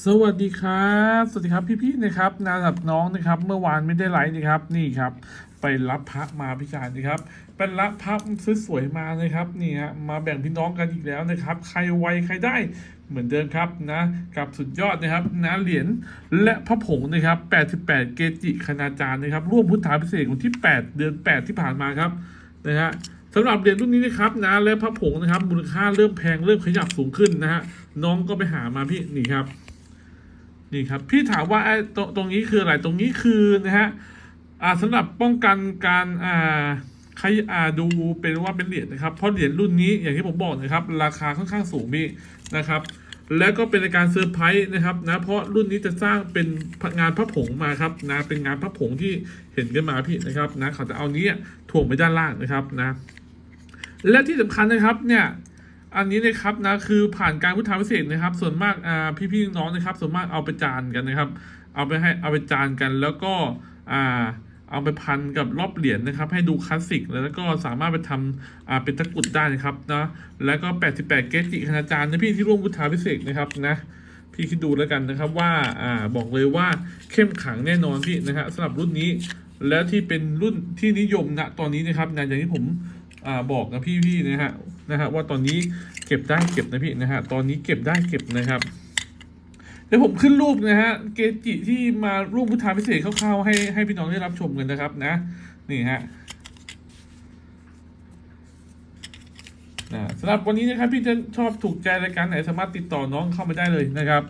สวัสดีครับ สวัสดีครับพี่ๆนะครับนาดับน้องนะครับ เมื่อวานไม่ได้ไลฟ์นะครับนี่ครับ ไปรับพระมาพิจารณ์นะครับเป็นรับพระสวยๆมานะครับนี่ฮะมาแบ่งพี่น้องกันอีกแล้วนะครับ ใครไวใครได้เหมือนเดิมครับนะกับสุดยอดนะครับนะเหรียญและพระผงนะครับ 88 เกจิคณาจารย์นะครับ ร่วมพุทธาพิเศษกวันที่ 8 เดือน 8 ที่ผ่านมาครับนะฮะสำหรับเหรียญรุ่นนี้นะครับนะและพระผงนะครับมูลค่าเริ่มแพงเริ่มขยับสูงขึ้นนะฮะน้องก็ไปหามาพี่นี่ครับ นี่ครับพี่ถามว่าไอ้ตรงตรงนี้คืออะไรตรงนี้คือนะฮะอ่าสำหรับป้องกันการอ่าใครอ่าดูเป็นว่าเป็นเหรียญนะครับเพราะเหรียญรุ่นนี้อย่างที่ผมบอกนะครับราคาค่อนข้างสูงพี่นะครับ แล้วก็เป็นในการเซอร์ไพรส์นะครับนะเพราะรุ่นนี้จะสร้างเป็นงานพระผงมาครับนะเป็นงานพระผงที่เห็นกันมาพี่นะครับนะเขาจะเอานี้ถ่วงไปด้านล่างนะครับนะและที่สำคัญนะครับเนี่ย อันนี้นะครับนะคือผ่านการพุทธาพิเศษนะครับ ส่วนมากอ่าพี่ๆน้องนะครับ ส่วนมากเอาไปจานกันนะครับ เอาไปให้เอาไปจานกัน แล้วก็อ่าเอาไปพันกับรอบเหรียญนะครับ ให้ดูคลาสสิกแล้วก็สามารถไปทำอ่าเป็นตะกรุดได้นะครับนะแล้วก็ 88 เกจิคณาจารย์นะพี่ที่ร่วมพุทธาพิเศษนะครับนะพี่คิดดูแล้วกันนะครับว่าอ่าบอกเลยว่าเข้มขังแน่นอนพี่นะฮะสำหรับรุ่นนี้ แล้วที่เป็นรุ่นที่นิยมณตอนนี้นะครับนะอย่างที่ผม อ่าบอกนะพี่ๆนะฮะนะฮะว่าตอนนี้เก็บได้เก็บนะพี่นะฮะตอนนี้เก็บได้เก็บนะครับเดี๋ยวผมขึ้นรูปนะฮะเกจิที่มาร่วมพุทธาพิเศษคร่าวๆให้ให้พี่น้องได้รับชมกันนะครับนะนี่ฮะนะสำหรับวันนี้นะครับพี่จะชอบถูกใจรายการไหนสามารถติดต่อน้องเข้ามาได้เลยนะครับ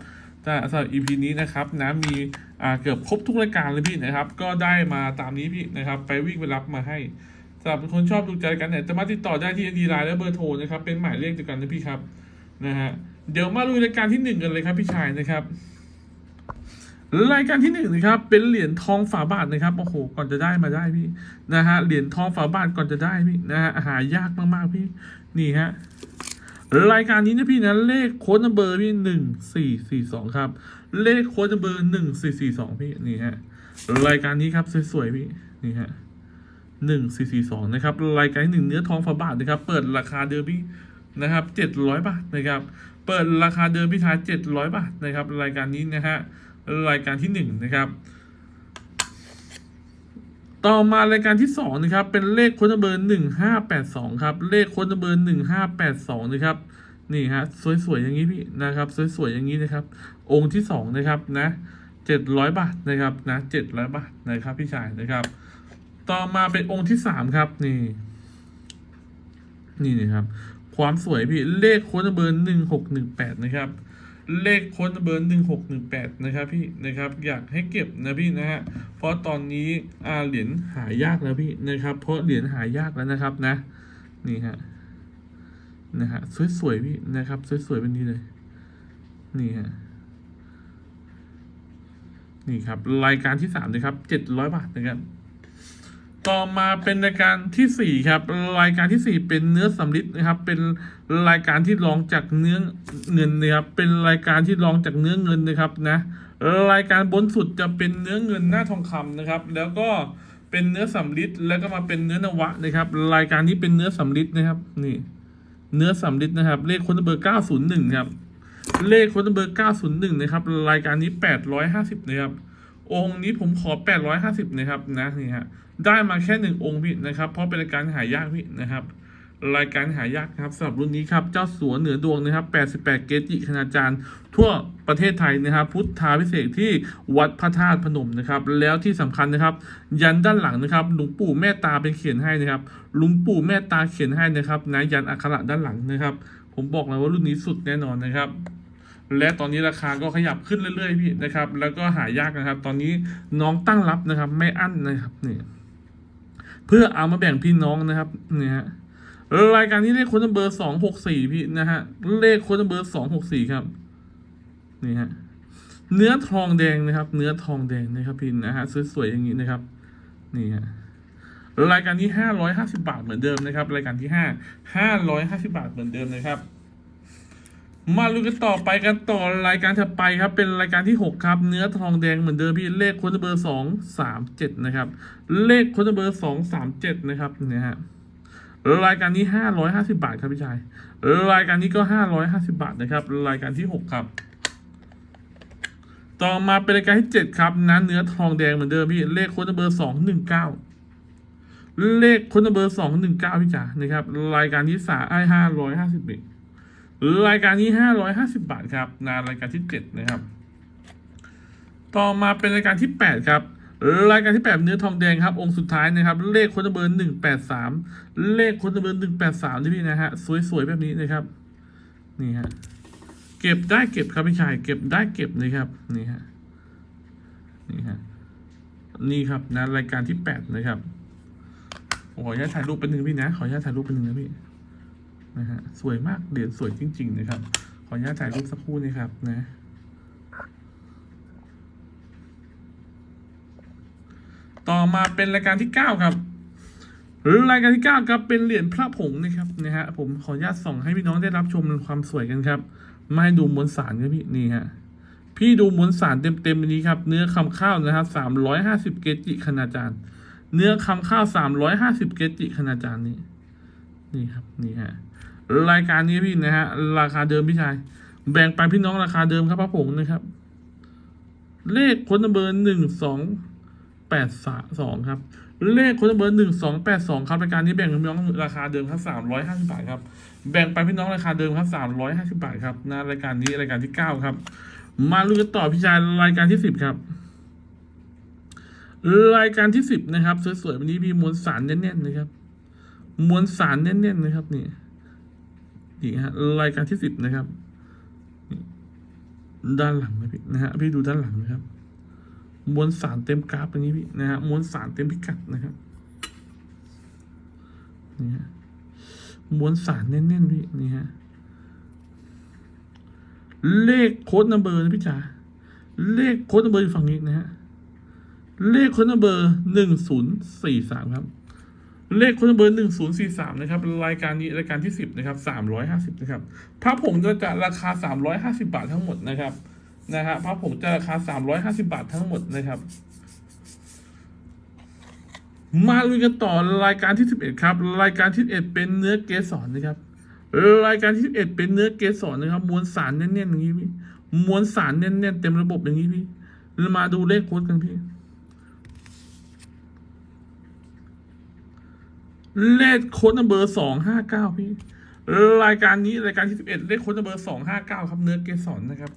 แต่สำหรับ EP นี้นะครับนะมีอ่าเกือบครบทุกรายการเลยพี่นะครับ ก็ได้มาตามนี้พี่นะครับ ไปวิ่งไปรับมาให้ สำหรับคนชอบถูกใจรายการไหนสามารถติดต่อได้ที่ดีไลน์และเบอร์โทรนะครับเป็นหมายเลขเดียวกันนะพี่ครับนะฮะเดี๋ยวมาลุยรายการที่หนึ่งกันเลยครับพี่ชายนะครับรายการที่หนึ่งนะครับ เป็นเหรียญทองฝาบาทนะครับโอ้โหก่อนจะได้มาได้พี่นะฮะเหรียญทองฝาบาทก่อนจะได้พี่นะฮะหายากมากๆพี่นี่ฮะรายการนี้นะพี่นะเลขโค้ดเบอร์พี่หนึ่งสี่สี่สองครับ เลขโค้ดเบอร์หนึ่งสี่สี่สองพี่นี่ฮะรายการนี้ครับสวยๆพี่นี่ฮะ หนึ่งสี่สี่สองนะครับรายการที่หนึ่งเนื้อทองฝาบาทนะครับ เปิดราคาเดิมพี่นะครับเจ็ดร้อยบาทนะครับ เปิดราคาเดิมพี่ชายเจ็ดร้อยบาทนะครับ รายการนี้นะฮะรายการที่หนึ่งนะครับ ต่อมารายการที่สองนะครับ เป็นเลขค้ดเบอร์หนึ่งห้าแปดสองครับ เลขค้ดเบอร์หนึ่งห้าแปดสองนะครับนี่ฮะสวยๆอย่างนี้พี่นะครับสวยๆอย่างนี้นะครับ องค์ที่สองนะครับนะเจ็ดร้อยบาทนะครับนะเจ็ดร้อยบาทนะครับพี่ชายนะครับ ต่อมาเป็นองค์ที่สามครับ นี่ นี่นะครับ ความสวยพี่เลขโค้ดเบอร์หนึ่งหกหนึ่งแปดนะครับ เลขโค้ดเบอร์หนึ่งหกหนึ่งแปดนะครับ พี่นะครับ อยากให้เก็บนะพี่นะฮะเพราะตอนนี้อาเหรียญหายากแล้วพี่นะครับ เพราะเหรียญหายากแล้วนะครับนะ นี่ฮะนะฮะสวยๆพี่นะครับ สวยๆเป็นนี้เลย นี่ฮะนี่ครับ รายการที่สามนะครับเจ็ดร้อยบาทนะครับ ต่อมาเป็นรายการที่สี่ครับ รายการที่สี่เป็นเนื้อสำลิดนะครับ เป็นรายการที่รองจากเนื้อเงินนะครับ เป็นรายการที่รองจากเนื้อเงินนะครับนะ รายการบนสุดจะเป็นเนื้อเงินหน้าทองคำนะครับ แล้วก็เป็นเนื้อสำลิดแล้วก็มาเป็นเนื้อนวะนะครับ รายการนี้เป็นเนื้อสำลิดนะครับ นี่ เนื้อสำลิดนะครับ เลขคนเบอร์เก้าศูนย์หนึ่งครับ เลขคนเบอร์เก้าศูนย์หนึ่งนะครับ รายการนี้แปดร้อยห้าสิบนะครับองค์นี้ผมขอ 850 นะครับนะนี่ฮะ ได้มาแค่หนึ่งองค์พี่นะครับ เพราะเป็นรายการหายากพี่นะครับ รายการหายากครับสำหรับรุ่นนี้ครับเจ้าสัวเหนือดวงนะครับ 88 เกจิคณาจารย์ ทั่วประเทศไทยนะครับ พุทธาพิเศษที่วัดพระธาตุพนมนะครับ แล้วที่สำคัญนะครับ ยันด้านหลังนะครับหลวงปู่แม่ตาเป็นเขียนให้นะครับหลวงปู่แม่ตาเขียนให้นะครับนะยันอักขระด้านหลังนะครับ ผมบอกเลยว่ารุ่นนี้สุดแน่นอนนะครับและตอนนี้ราคาก็ขยับขึ้นเรื่อยๆพี่นะครับ แล้วก็หายากนะครับ ตอนนี้น้องตั้งรับนะครับ ไม่อั้นนะครับนี่ เพื่อเอามาแบ่งพี่น้องนะครับเนี่ยฮะรายการนี้เลขโค้ดเบอร์สองหกสี่พี่นะฮะเลขโค้ดเบอร์สองหกสี่ครับนี่ฮะเนื้อทองแดงนะครับ เนื้อทองแดงนะครับพี่นะฮะสวยๆอย่างนี้นะครับ นี่ฮะรายการที่ห้าร้อยห้าสิบาทเหมือนเดิมนะครับ รายการที่ห้าห้าร้อยห้าสิบาทเหมือนเดิมนะครับ มาลุ้นกันต่อไปกันต่อรายการถัดไปครับ เป็นรายการที่หกครับ เนื้อทองแดงเหมือนเดิมพี่เลขค้ดเบอร์สองสามเจ็ดนะครับ เลขค้ดเบอร์สองสามเจ็ดนะครับเนี่ยฮะรายการนี้ห้าร้อยห้าสิบาทครับพี่ชายรายการนี้ก็ห้าร้อยห้าสิบาทนะครับ รายการที่หกครับ ต่อมาเป็นรายการที่เจ็ดครับนะเนื้อทองแดงเหมือนเดิมพี่เลขค้ดเบอร์สองหนึ่งเก้าเลขค้ดเบอร์สองหนึ่งเก้าพี่จ๋านะครับ รายการที่สามไอ้ห้าร้อยห้าสิบเรายการนี้ห้าร้อยห้าสิบาทครับนะรายการที่เจ็ดนะครับ ต่อมาเป็นรายการที่แปดครับ รายการที่แปดเนื้อทองแดงครับ องค์สุดท้ายนะครับ เลขค้ดเบอร์หนึ่งแปดสามเลขค้ดเบอร์หนึ่งแปดสามนี่พี่นะฮะ สวยๆ แบบนี้นะครับ นี่ฮะ เก็บได้เก็บครับพี่ชาย เก็บได้เก็บเลยครับ นี่ฮะ นี่ฮะ นี่ครับนะรายการที่แปดนะครับขออนุญาตถ่ายรูปเป็นหนึ่งพี่นะ ขออนุญาตถ่ายรูปเป็นหนึ่งนะพี่ นะฮะสวยมากเหรียญสวยจริง ๆ นะครับ ขออนุญาตถ่ายรูปสักครู่นะครับนะต่อมาเป็นรายการที่เก้าครับรายการที่เก้าครับเป็นเหรียญพระผงนะครับนะฮะผมขออนุญาตส่องให้พี่น้องได้รับชมความสวยกันครับ ไม่ให้ดูมวลสารครับพี่นี่ฮะพี่ดูมวลสารเต็มๆนนี้ครับ เนื้อคำข้าวนะครับสามร้อยห้าสิบเกจิคณาจารย์เนื้อคำข้าวสามร้อยห้าสิบเกจิคณาจารย์นี่นี่ครับนี่ฮะ รายการนี้พี่นะฮะ ราคาเดิมพี่ชาย แบ่งปันพี่น้องราคาเดิมครับพระผงนะครับ เลขคนเบอร์หนึ่งสองแปดสองครับ เลขคนเบอร์หนึ่งสองแปดสองครับรายการนี้แบ่งพี่น้องราคาเดิมครับสามร้อยห้าสิบาทครับแบ่งไปพี่น้องราคาเดิมครับสามร้อยห้าสิบาทครับนะรายการนี้รายการที่เก้าครับ มาลุ้นกันต่อพี่ชายรายการที่สิบครับ รายการที่สิบนะครับสวยๆวันนี้พี่มวลสารแน่นๆนะครับ มวลสารแน่นๆนะครับนี่ นี่ฮะรายการที่สิบนะครับ ด้านหลังนะพี่นะฮะพี่ดูด้านหลังนะครับ มวลสารเต็มกราฟอย่างนี้พี่นะฮะมวลสารเต็มพิกัดนะครับนี่ฮะมวลสารแน่นๆพี่นี่ฮะเลขโค้ดนัมเบอร์นะพี่จ๋าเลขโค้ดนัมเบอร์อยู่ฝั่งนี้นะฮะเลขโค้ดนัมเบอร์หนึ่งศูนย์สี่สามครับ เลขคนเบอร์หนึ่งศูนย์สี่สามนะครับ รายการนี้รายการที่สิบนะครับสามร้อยห้าสิบนะครับพระผงจะราคาสามร้อยห้าสิบาททั้งหมดนะครับนะฮะพระผงจะราคา350บาททั้งหมดนะครับ มาลุยกันต่อรายการที่11ครับ รายการที่11เป็นเนื้อเกสรนะครับ รายการที่11เป็นเนื้อเกสรนะครับ มวลสารแน่นๆอย่างนี้พี่มวลสารแน่นๆเต็มระบบอย่างนี้พี่มาดูเลขโค้ดกันพี่ เลขโค้ดนัมเบอร์สองห้าเก้าพี่ รายการนี้รายการที่11เอ็ดเลขโค้ดนัมเบอร์สองห้าเก้าครับเนื้อเกสรนะครับ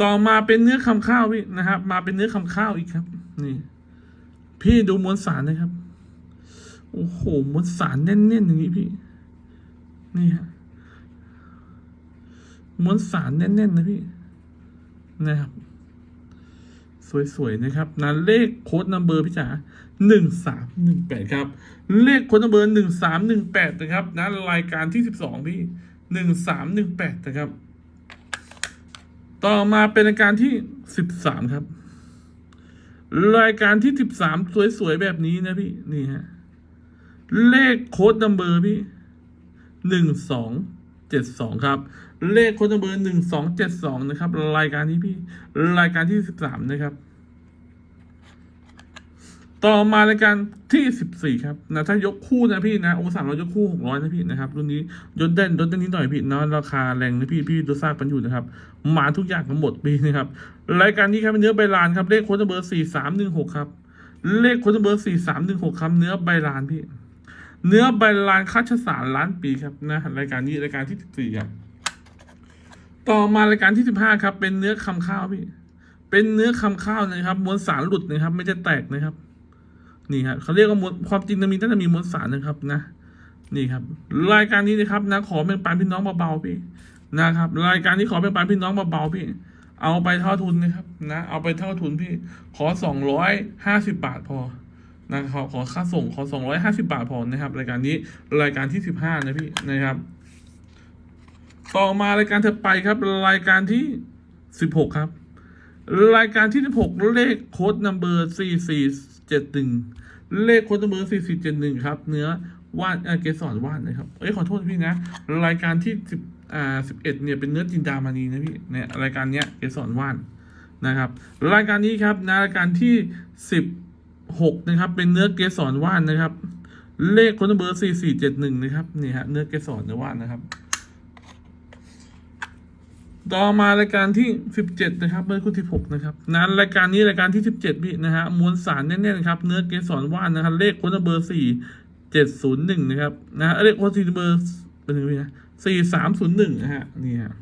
ต่อมาเป็นเนื้อคำข้าวพี่นะครับ มาเป็นเนื้อคำข้าวอีกครับ นี่ พี่ดูมวลสารนะครับ โอ้โหมวลสารแน่นๆอย่างนี้พี่ นี่ฮะมวลสารแน่นๆนะพี่ นะครับ สวยๆนะครับนะเลขโค้ดนัมเบอร์พี่จ๋า หนึ่งสามหนึ่งแปดครับ เลขโค้ดนัมเบอร์หนึ่งสามหนึ่งแปดนะครับนะรายการที่สิบสองพี่หนึ่งสามหนึ่งแปดนะครับ ต่อมาเป็นรายการที่สิบสามครับ รายการที่สิบสามสวยๆ แบบนี้นะพี่ นี่ฮะ เลขโค้ดนัมเบอร์พี่หนึ่งสองเจ็ดสองครับ เลขโค้ดนัมเบอร์หนึ่งสองเจ็ดสองนะครับ รายการที่พี่ รายการที่สิบสามนะครับ ต่อมารายการที่สิบสี่ครับนะถ้ายกคู่นะพี่นะองศาเรายกคู่หกร้อยนะพี่นะครับรุ่นนี้ยนเด่นยนเด่นนิดหน่อยพี่เนาะราคาแรงนะพี่พี่ดูทราบกันอยู่นะครับมาทุกอย่างทั้งหมดพี่นะครับรายการนี้ครับเป็นเนื้อใบลานครับเลขโค้ดเบอร์สี่สามหนึ่งหกครับ เลขโค้ดเบอร์สี่สามหนึ่งหกครับเนื้อใบลานพี่ เนื้อใบลานคัชสารล้านปีครับนะรายการนี้รายการที่สิบสี่ครับ ต่อมารายการที่สิบห้าครับ เป็นเนื้อคำข้าวพี่ เป็นเนื้อคำข้าวนะครับมวลสารหลุดนะครับ ไม่จะแตกนะครับ นี่ครับเขาเรียกว่ามวลความจริงมันมีน่าจะมีมวลสารนะครับนะ นี่ครับ รายการนี้นะครับนะ ขอเป็นปานพี่น้องเบาๆพี่นะครับ รายการนี้ขอเป็นปานพี่น้องเบาๆพี่ เอาไปเท่าทุนนะครับ นะ เอาไปเท่าทุนพี่ ขอสองร้อยห้าสิบบาทพอนะครับขอค่าส่งขอสองร้อยห้าสิบาทพอนะครับ รายการนี้รายการที่สิบห้านะพี่นะครับ ต่อมารายการถัดไปครับ รายการที่สิบหกครับ รายการที่สิบหกเลขโค้ดนัมเบอร์สี่สี่ เจ็ดหนึ่งเลขค้ดนัมเบอร์สี่สี่เจ็ดหนึ่งครับ เนื้อวานเกสรวานนะครับ เอ้ยขอโทษพี่นะ รายการที่สิบอ่าสิบเอ็ดเนี่ยเป็นเนื้อจินดามานีนะพี่เนี่ยรายการเนี้ยเกสรวานนะครับ รายการนี้ครับนะรายการที่สิบหกนะครับ เป็นเนื้อเกสรวานนะครับ เลขคนัมเบอร์สี่สี่เจ็ดหนึ่งนะครับ นี่ฮะเนื้อเกสรเนื้อวานนะครับ ต่อมารายการที่สิบเจ็ดนะครับเบอร์คู่ที่หกนะครับนะรายการนี้รายการที่สิบเจ็ดพี่นะฮะมวลสารแน่นๆครับ เนื้อเกสรว่านนะครับเลขคนเบอร์สี่เจ็ดศูนย์หนึ่งนะครับนะเลขคนที่เบอร์เป็นยังไงนะสี่สามศูนย์หนึ่งนะฮะนี่ฮะ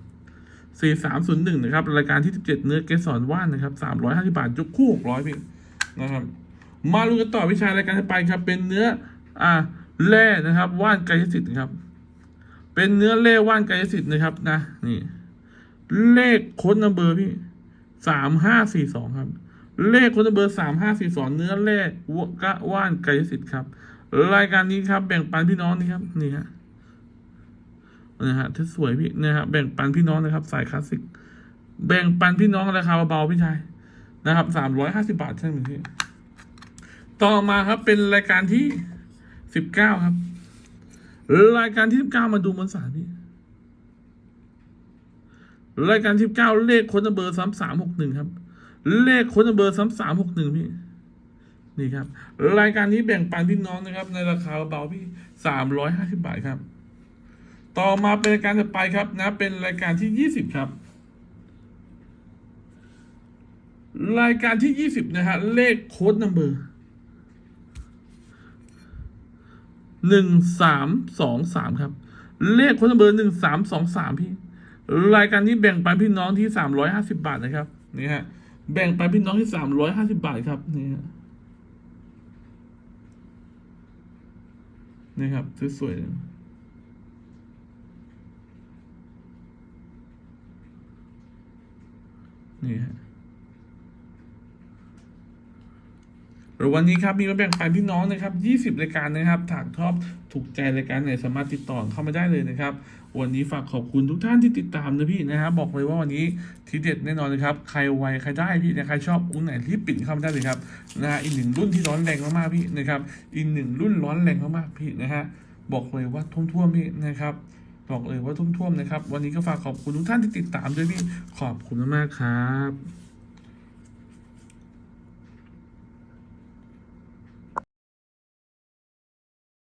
สี่สามศูนย์หนึ่งนะครับ รายการที่สิบเจ็ดเนื้อเกสรว่านนะครับสามร้อยห้าสิบาทยกคู่หกร้อยพี่นะครับมาลุ้นกันต่อวิชารายการถัดไปครับ เป็นเนื้ออ่าแร่นะครับว่านกายสิทธิ์นะครับ เป็นเนื้อแร่ว่านกายสิทธิ์นะครับนะนี่ เลขค้ดนัมเบอร์พี่สามห้าสี่สองครับ เลขค้ดนัมเบอร์สามห้าสี่สองเนื้อแร่วกะว่านไกยสิทธิ์ครับ รายการนี้ครับ แบ่งปันพี่น้องนี่ครับนี่ฮะนะฮะที่สวยพี่นะฮะแบ่งปันพี่น้องนะครับ สายคลาสสิก แบ่งปันพี่น้องราคาเบาๆพี่ชายนะครับสามร้อยห้าสิบาทใช่ไหมพี่ต่อมาครับเป็นรายการที่สิบเก้าครับ รายการที่สิบเก้ามาดูมวลสารพี่ รายการที่เก้าเลขค้นเบอร์ซ้ำสามหกหนึ่งครับ เลขค้นเบอร์ซ้ำสามหกหนึ่งพี่ นี่ครับ รายการนี้แบ่งปันพี่น้องนะครับ ในราคาเบาพี่สามร้อยห้าสิบาทครับ ต่อมาเป็นรายการถัดไปครับนะ เป็นรายการที่ยี่สิบครับ รายการที่ยี่สิบนะฮะเลขโค้ดนัมเบอร์หนึ่งสามสองสามครับ เลขโค้ดนัมเบอร์หนึ่งสามสองสามพี่ รายการนี้แบ่งปันพี่น้องที่สามร้อยห้าสิบาทนะครับนี่ฮะแบ่งปันพี่น้องที่สามร้อยห้าสิบาทครับนี่ฮะนี่ครับสวยๆเลย นี่ฮะวันนี้ครับมีมาแบ่งปันพี่น้องนะครับ 20 รายการนะครับถากทอบถูกใจรายการไหนสามารถติดต่อเข้ามาได้เลยนะครับ วันนี้ฝากขอบคุณทุกท่านที่ติดตามนะพี่นะครับบอกเลยว่าวันนี้ทีเด็ดแน่นอนนะครับ ใครไวใครได้พี่นะใครชอบอุ้งไหนรีบปิดเข้ามาได้เลยครับนะฮะอีกหนึ่งรุ่นที่ร้อนแรงมากๆพี่นะครับอีกหนึ่งรุ่นร้อนแรงมากๆพี่นะฮะบอกเลยว่าท่วมๆพี่นะครับบอกเลยว่าท่วมๆนะครับ วันนี้ก็ฝากขอบคุณทุกท่านที่ติดตามด้วยพี่ขอบคุณมากๆครับ